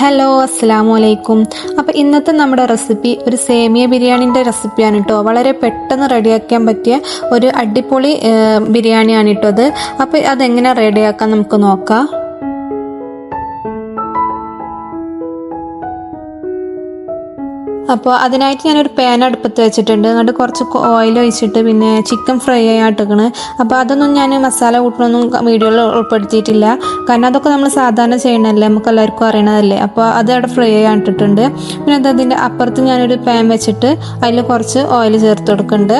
Hello അസ്സാമു അലൈക്കും അപ്പോൾ ഇന്നത്തെ നമ്മുടെ റെസിപ്പി ഒരു സേമിയ ബിരിയാണിന്റെ റെസിപ്പിയാണ് കേട്ടോ. വളരെ പെട്ടെന്ന് റെഡിയാക്കാൻ പറ്റിയ ഒരു അടിപൊളി ബിരിയാണിയാണ് കേട്ടോ അത്. അപ്പോൾ അതെങ്ങനെ റെഡിയാക്കാൻ നമുക്ക് നോക്കാം. അപ്പോൾ അതിനായിട്ട് ഞാനൊരു പാൻ അടുപ്പത്ത് വെച്ചിട്ടുണ്ട്. എന്നിട്ട് കുറച്ച് ഓയിൽ ഒഴിച്ചിട്ട് പിന്നെ ചിക്കൻ ഫ്രൈ ചെയ്യാട്ടിക്കണ് അപ്പോൾ അതൊന്നും ഞാൻ മസാല കൂട്ടണമൊന്നും വീഡിയോയിൽ ഉൾപ്പെടുത്തിയിട്ടില്ല. കാരണം അതൊക്കെ നമ്മൾ സാധാരണ ചെയ്യണമല്ലേ നമുക്ക് എല്ലാവർക്കും അറിയണതല്ലേ? അപ്പോൾ അത് അവിടെ ഫ്രൈ ആയിട്ടിട്ടുണ്ട് പിന്നെ അത് അതിന്റെ അപ്പുറത്ത് ഞാനൊരു പാൻ വെച്ചിട്ട് അതിൽ കുറച്ച് ഓയിൽ ചേർത്ത് കൊടുക്കുന്നുണ്ട്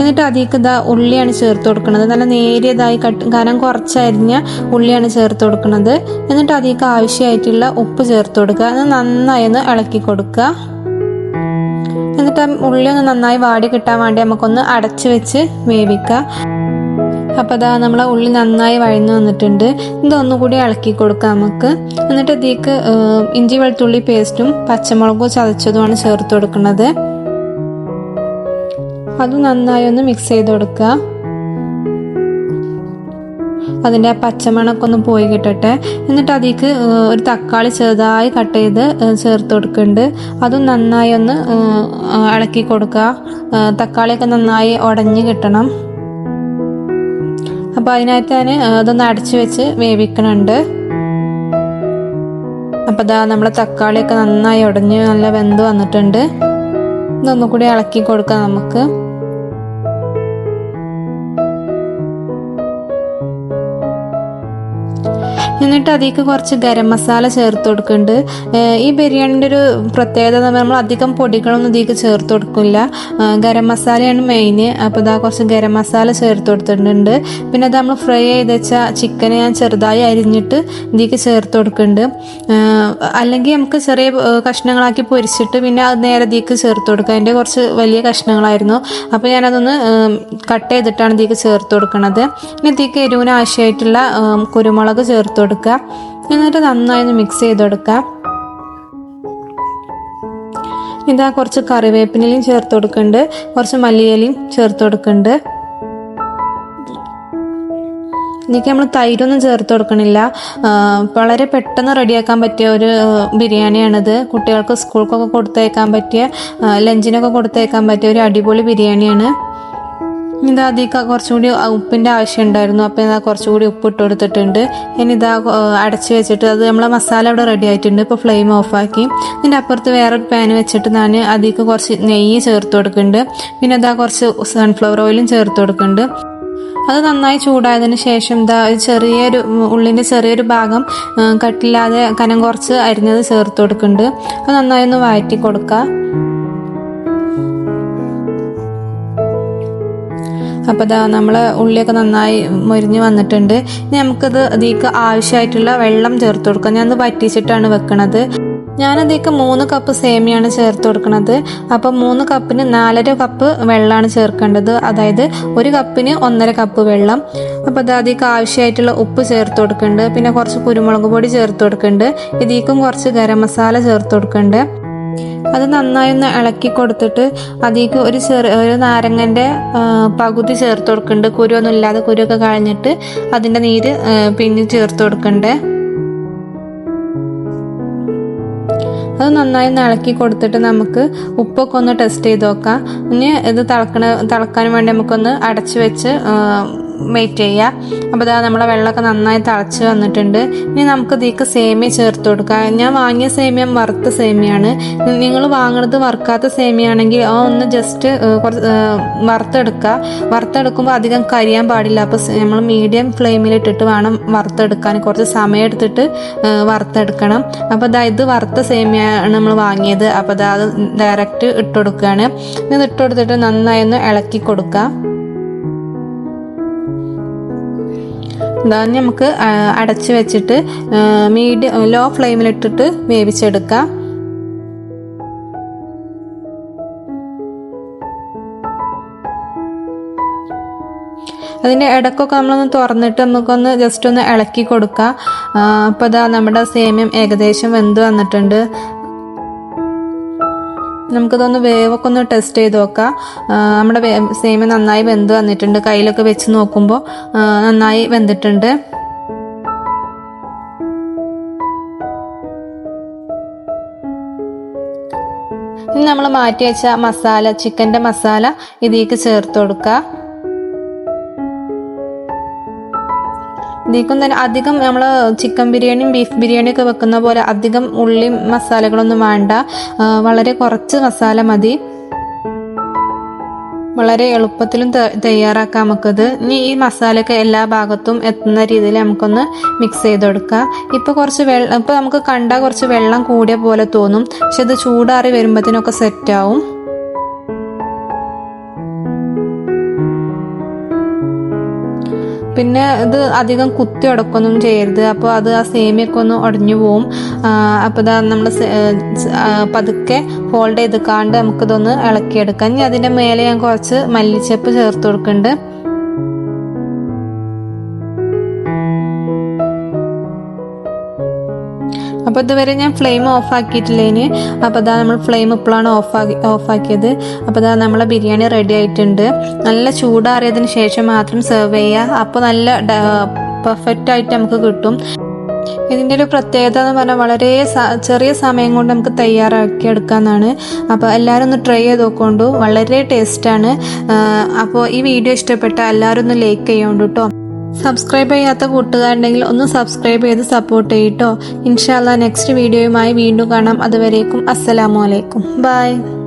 എന്നിട്ട് അതിലേക്ക് ഇതാ ഉള്ളിയാണ് ചേർത്ത് കൊടുക്കുന്നത്. നല്ല നേരിയതായി കട്ട് കനം കുറച്ചരിഞ്ഞ ഉള്ളിയാണ് ചേർത്ത് കൊടുക്കുന്നത്. എന്നിട്ട് അതിലേക്ക് ആവശ്യമായിട്ടുള്ള ഉപ്പ് ചേർത്ത് കൊടുക്കുക. അത് നന്നായി ഒന്ന് ഇളക്കി കൊടുക്കുക. എന്നിട്ട് ഉള്ളി ഒന്ന് നന്നായി വാടി കിട്ടാൻ വേണ്ടി നമുക്കൊന്ന് അടച്ചു വെച്ച് വേവിക്കുക. അപ്പോൾ അതാ നമ്മളെ ഉള്ളി നന്നായി വഴന്നു വന്നിട്ടുണ്ട്. ഇതൊന്നുകൂടി ഇളക്കി കൊടുക്കാം നമുക്ക്. എന്നിട്ട് ഇതിലേക്ക് ഇഞ്ചി വെളുത്തുള്ളി പേസ്റ്റും പച്ചമുളകും ചതച്ചതുമാണ് ചേർത്ത് കൊടുക്കുന്നത്. അത് നന്നായി ഒന്ന് മിക്സ് ചെയ്ത് കൊടുക്കുക. അതിന്റെ പച്ചമണമൊക്കെ ഒന്ന് പോയി കിട്ടട്ടെ. എന്നിട്ട് അതിലേക്ക് ഒരു തക്കാളി ചെറുതായി കട്ട് ചെയ്ത് ചേർത്ത് കൊടുക്കുന്നുണ്ട്. അതും നന്നായി ഒന്ന് ഇളക്കി കൊടുക്കുക. തക്കാളിയൊക്കെ നന്നായി ഉടഞ്ഞ് കിട്ടണം. അപ്പോൾ അതിനായിട്ട് ഞാൻ അതൊന്ന് അടച്ചു വെച്ച് വേവിക്കണുണ്ട്. അപ്പോൾ ദാ നമ്മളെ തക്കാളിയൊക്കെ നന്നായി ഉടഞ്ഞ് നല്ല വെന്ത് വന്നിട്ടുണ്ട്. ഇതൊന്നുകൂടി ഇളക്കി കൊടുക്കാം നമുക്ക്. എന്നിട്ട് അതിലേക്ക് കുറച്ച് ഗരം മസാല ചേർത്ത് കൊടുക്കുന്നുണ്ട്. ഈ ബിരിയാണിന്റെ ഒരു പ്രത്യേകത എന്ന് പറഞ്ഞാൽ നമ്മൾ അധികം പൊടികളൊന്നും ഇതിലേക്ക് ചേർത്ത് കൊടുക്കില്ല. ഗരം മസാലയാണ് മെയിൻ അപ്പോൾ ഇതാ കുറച്ച് ഗരം മസാല ചേർത്ത് കൊടുത്തിട്ടുണ്ട്. പിന്നെ അത് നമ്മൾ ഫ്രൈ ചെയ്ത് വെച്ചാൽ ചിക്കൻ ഞാൻ ചെറുതായി അരിഞ്ഞിട്ട് ഇതിലേക്ക് ചേർത്ത് കൊടുക്കുന്നുണ്ട്. അല്ലെങ്കിൽ നമുക്ക് ചെറിയ കഷ്ണങ്ങളാക്കി പൊരിച്ചിട്ട് പിന്നെ അത് നേരെ ഇതിലേക്ക് ചേർത്ത് കൊടുക്കുക. അതിന്റെ കുറച്ച് വലിയ കഷ്ണങ്ങളായിരുന്നു. അപ്പോൾ ഞാനതൊന്ന് കട്ട് ചെയ്തിട്ടാണ് ഇതിലേക്ക് ചേർത്ത് കൊടുക്കുന്നത് പിന്നെ ഇതിലേക്ക് എരിവിന് ആവശ്യമായിട്ടുള്ള കുരുമുളക് ചേർത്ത് കൊടുക്കുക. എന്നിട്ട് നന്നായി ഒന്ന് മിക്സ് ചെയ്ത് കൊടുക്കുക. ഇതാ കുറച്ച് കറിവേപ്പിനിലയും ചേർത്ത് കൊടുക്കുന്നുണ്ട്. കുറച്ച് മല്ലിയിലയും ചേർത്ത് കൊടുക്കുന്നുണ്ട്. ഇതിലേക്ക് നമ്മൾ തൈരൊന്നും ചേർത്ത് കൊടുക്കണില്ല. വളരെ പെട്ടെന്ന് റെഡിയാക്കാൻ പറ്റിയ ഒരു ബിരിയാണിയാണിത്. കുട്ടികൾക്ക് സ്കൂൾക്കൊക്കെ കൊടുത്തേക്കാൻ പറ്റിയ ലഞ്ചിനൊക്കെ കൊടുത്തേക്കാൻ പറ്റിയ ഒരു അടിപൊളി ബിരിയാണിയാണ്. ഇതാ അതിലേക്ക് കുറച്ചുകൂടി ഉപ്പിന്റെ ആവശ്യം ഉണ്ടായിരുന്നു അപ്പോൾ ഇതാ കുറച്ചുകൂടി ഉപ്പ് ഇട്ട് കൊടുത്തിട്ടുണ്ട്. ഇനി ഇതാ അടച്ച് വെച്ചിട്ട് അത് നമ്മളെ മസാല അവിടെ റെഡി ആയിട്ടുണ്ട്. ഇപ്പോൾ ഫ്ലെയിം ഓഫാക്കി ഇതിന്റെ അപ്പുറത്ത് വേറൊരു പാൻ വെച്ചിട്ട് ഞാൻ അതിലേക്ക് കുറച്ച് നെയ്യ് ചേർത്ത് കൊടുക്കുന്നുണ്ട്. പിന്നെ ഇതാ കുറച്ച് സൺഫ്ലവർ ഓയിലും ചേർത്ത് കൊടുക്കുന്നുണ്ട്. അത് നന്നായി ചൂടായതിന് ശേഷം ഒരു ചെറിയൊരു ഉള്ളിന്റെ ചെറിയൊരു ഭാഗം കട്ടില്ലാതെ കനം കുറച്ച് അരിഞ്ഞത് ചേർത്ത് കൊടുക്കുന്നുണ്ട്. അത് നന്നായി ഒന്ന് വഴറ്റി കൊടുക്കുക അപ്പോൾ ഇതാ നമ്മൾ ഉള്ളിയൊക്കെ നന്നായി മുരിഞ്ഞ് വന്നിട്ടുണ്ട്. ഇനി നമുക്കത് അതിലേക്ക് ആവശ്യമായിട്ടുള്ള വെള്ളം ചേർത്ത് കൊടുക്കാം. ഞാനത് വറ്റിച്ചിട്ടാണ് വെക്കണത്. ഞാനതിലേക്ക് മൂന്ന് കപ്പ് സേമിയാണ് ചേർത്ത് കൊടുക്കുന്നത് അപ്പം മൂന്ന് കപ്പിന് നാലര കപ്പ് വെള്ളമാണ് ചേർക്കേണ്ടത്. അതായത് ഒരു കപ്പിന് ഒന്നര കപ്പ് വെള്ളം. അപ്പോൾ അത് അതിലേക്ക് ആവശ്യമായിട്ടുള്ള ഉപ്പ് ചേർത്ത് കൊടുക്കുന്നുണ്ട് പിന്നെ കുറച്ച് കുരുമുളക് പൊടി ചേർത്ത് കൊടുക്കുന്നുണ്ട് ഇതിലേക്കും കുറച്ച് ഗരം മസാല ചേർത്ത് കൊടുക്കുന്നുണ്ട് അത് നന്നായി ഒന്ന് ഇളക്കി കൊടുത്തിട്ട് അതിലേക്ക് ഒരു ചെറു ഒരു നാരങ്ങന്റെ പകുതി ചേർത്ത് കൊടുക്കുന്നുണ്ട്. കുരുവൊന്നും ഇല്ലാതെ കുരുവൊക്കെ കളഞ്ഞിട്ട് അതിന്റെ നീര് പിന്നെ ചേർത്ത് കൊടുക്കണ്ടേ അത് നന്നായി ഇളക്കി കൊടുത്തിട്ട് നമുക്ക് ഉപ്പൊക്കെ ഒന്ന് ടെസ്റ്റ് ചെയ്ത് നോക്കാം. ഇനി ഇത് തിളക്കണ തിളക്കാൻ വേണ്ടി നമുക്കൊന്ന് അടച്ചു വെച്ച് വെയിറ്റ് ചെയ്യുക അപ്പോൾ ഇതാ നമ്മളെ വെള്ളമൊക്കെ നന്നായി തിളച്ച് വന്നിട്ടുണ്ട്. ഇനി നമുക്ക് ഇതിലേക്ക് സേമിയ ചേർത്ത് കൊടുക്കാം. ഞാൻ വാങ്ങിയ സേമിയ വറുത്ത സേമിയാണ്. നിങ്ങൾ വാങ്ങുന്നത് വറുക്കാത്ത സേമിയാണെങ്കിൽ ആ ഒന്ന് ജസ്റ്റ് കുറച്ച് വറുത്തെടുക്കുക. വറുത്തെടുക്കുമ്പോൾ അധികം കരിയാൻ പാടില്ല. അപ്പോൾ നമ്മൾ മീഡിയം ഫ്ലെയിമിലിട്ടിട്ട് വേണം വറുത്തെടുക്കാൻ. കുറച്ച് സമയം എടുത്തിട്ട് വറുത്തെടുക്കണം. അപ്പോൾ ഇതാ ഇത് വറുത്ത സേമിയാണ് നമ്മൾ വാങ്ങിയത്. അപ്പോൾ ഇതാ അത് ഡയറക്റ്റ് ഇട്ട് കൊടുക്കുകയാണ്. ഇത് ഇട്ട് കൊടുത്തിട്ട് നന്നായി ഒന്ന് ഇളക്കി കൊടുക്കുക. ഇതാ നമുക്ക് അടച്ച് വെച്ചിട്ട് മീഡിയം ലോ ഫ്ലെയിമിലിട്ടിട്ട് വേവിച്ചെടുക്കാം. അതിന്റെ ഇടക്കൊക്കെ നമ്മളൊന്ന് തുറന്നിട്ട് നമുക്കൊന്ന് ജസ്റ്റ് ഒന്ന് ഇളക്കി കൊടുക്കാം. അപ്പോൾ ഇതാ നമ്മുടെ സേമ്യം ഏകദേശം വെന്ത് വന്നിട്ടുണ്ട്. നമുക്കതൊന്ന് വേവൊക്കെ ഒന്ന് ടെസ്റ്റ് ചെയ്ത് നോക്കാം. നമ്മുടെ സേമ നന്നായി വെന്ത് വന്നിട്ടുണ്ട്. കയ്യിലൊക്കെ വെച്ച് നോക്കുമ്പോൾ നന്നായി വെന്തിട്ടുണ്ട്. ഇനി നമ്മൾ മാറ്റി വെച്ച മസാല ചിക്കന്റെ മസാല ഇതിലേക്ക് ചേർത്ത് കൊടുക്കുക ഇതിലേക്കും തന്നെ അധികം നമ്മൾ ചിക്കൻ ബിരിയാണിയും ബീഫ് ബിരിയാണിയും ഒക്കെ വെക്കുന്ന പോലെ അധികം ഉള്ളി മസാലകളൊന്നും വേണ്ട. വളരെ കുറച്ച് മസാല മതി. വളരെ എളുപ്പത്തിലും തയ്യാറാക്കാം നമുക്കത്. ഇനി ഈ മസാലയൊക്കെ എല്ലാ ഭാഗത്തും എത്തുന്ന രീതിയിൽ നമുക്കൊന്ന് മിക്സ് ചെയ്ത് കൊടുക്കാം ഇപ്പോൾ കുറച്ച് വെള്ളം ഇപ്പോൾ നമുക്ക് കണ്ടാൽ കുറച്ച് വെള്ളം കൂടിയ പോലെ തോന്നും. പക്ഷെ ഇത് ചൂടാറി വരുമ്പോഴത്തേനൊക്കെ സെറ്റാവും പിന്നെ ഇത് അധികം കുത്തി ഉടക്കൊന്നും ചെയ്യരുത്. അപ്പോൾ അത് ആ സേമിയൊക്കെ ഒന്ന് ഉടഞ്ഞു പോവും. അപ്പോൾ ഇതാ നമ്മൾ പതുക്കെ ഫോൾഡ് ചെയ്ത് കാണ്ട് നമുക്കിതൊന്ന് ഇളക്കിയെടുക്കാം. ഇനി അതിന്റെ മേലെ ഞാൻ കുറച്ച് മല്ലിച്ചപ്പ് ചേർത്ത് കൊടുക്കുന്നുണ്ട്. അപ്പോൾ ഇതുവരെ ഞാൻ ഫ്ലെയിം ഓഫ് ആക്കിയിട്ടില്ലേന് അപ്പോൾ അതാ നമ്മൾ ഫ്ലെയിം ഇപ്പോഴാണ് ഓഫ് ആക്കി ഓഫ് ആക്കിയത്. അപ്പോൾ അതാ നമ്മളെ ബിരിയാണി റെഡി ആയിട്ടുണ്ട്. നല്ല ചൂടാറിയതിന് ശേഷം മാത്രം സെർവ് ചെയ്യുക അപ്പോൾ നല്ല പെർഫെക്റ്റ് ആയിട്ട് നമുക്ക് കിട്ടും. ഇതിന്റെ ഒരു പ്രത്യേകത എന്ന് പറഞ്ഞാൽ വളരെ ചെറിയ സമയം കൊണ്ട് നമുക്ക് തയ്യാറാക്കി എടുക്കാമെന്നാണ് അപ്പോൾ എല്ലാവരും ഒന്ന് ട്രൈ ചെയ്ത് നോക്കൊണ്ടു വളരെ ടേസ്റ്റാണ് അപ്പോൾ ഈ വീഡിയോ ഇഷ്ടപ്പെട്ട എല്ലാവരും ഒന്ന് ലൈക്ക് ചെയ്യുകൊണ്ടു കേട്ടോ. സബ്സ്ക്രൈബ് ചെയ്യാത്ത കൂട്ടുകാരുണ്ടെങ്കിൽ ഒന്ന് സബ്സ്ക്രൈബ് ചെയ്ത് സപ്പോർട്ട് ചെയ്യട്ടോ ഇൻഷാല്ല നെക്സ്റ്റ് വീഡിയോയുമായി വീണ്ടും കാണാം. അതുവരേക്കും അസ്സലാമു അലൈക്കും. ബൈ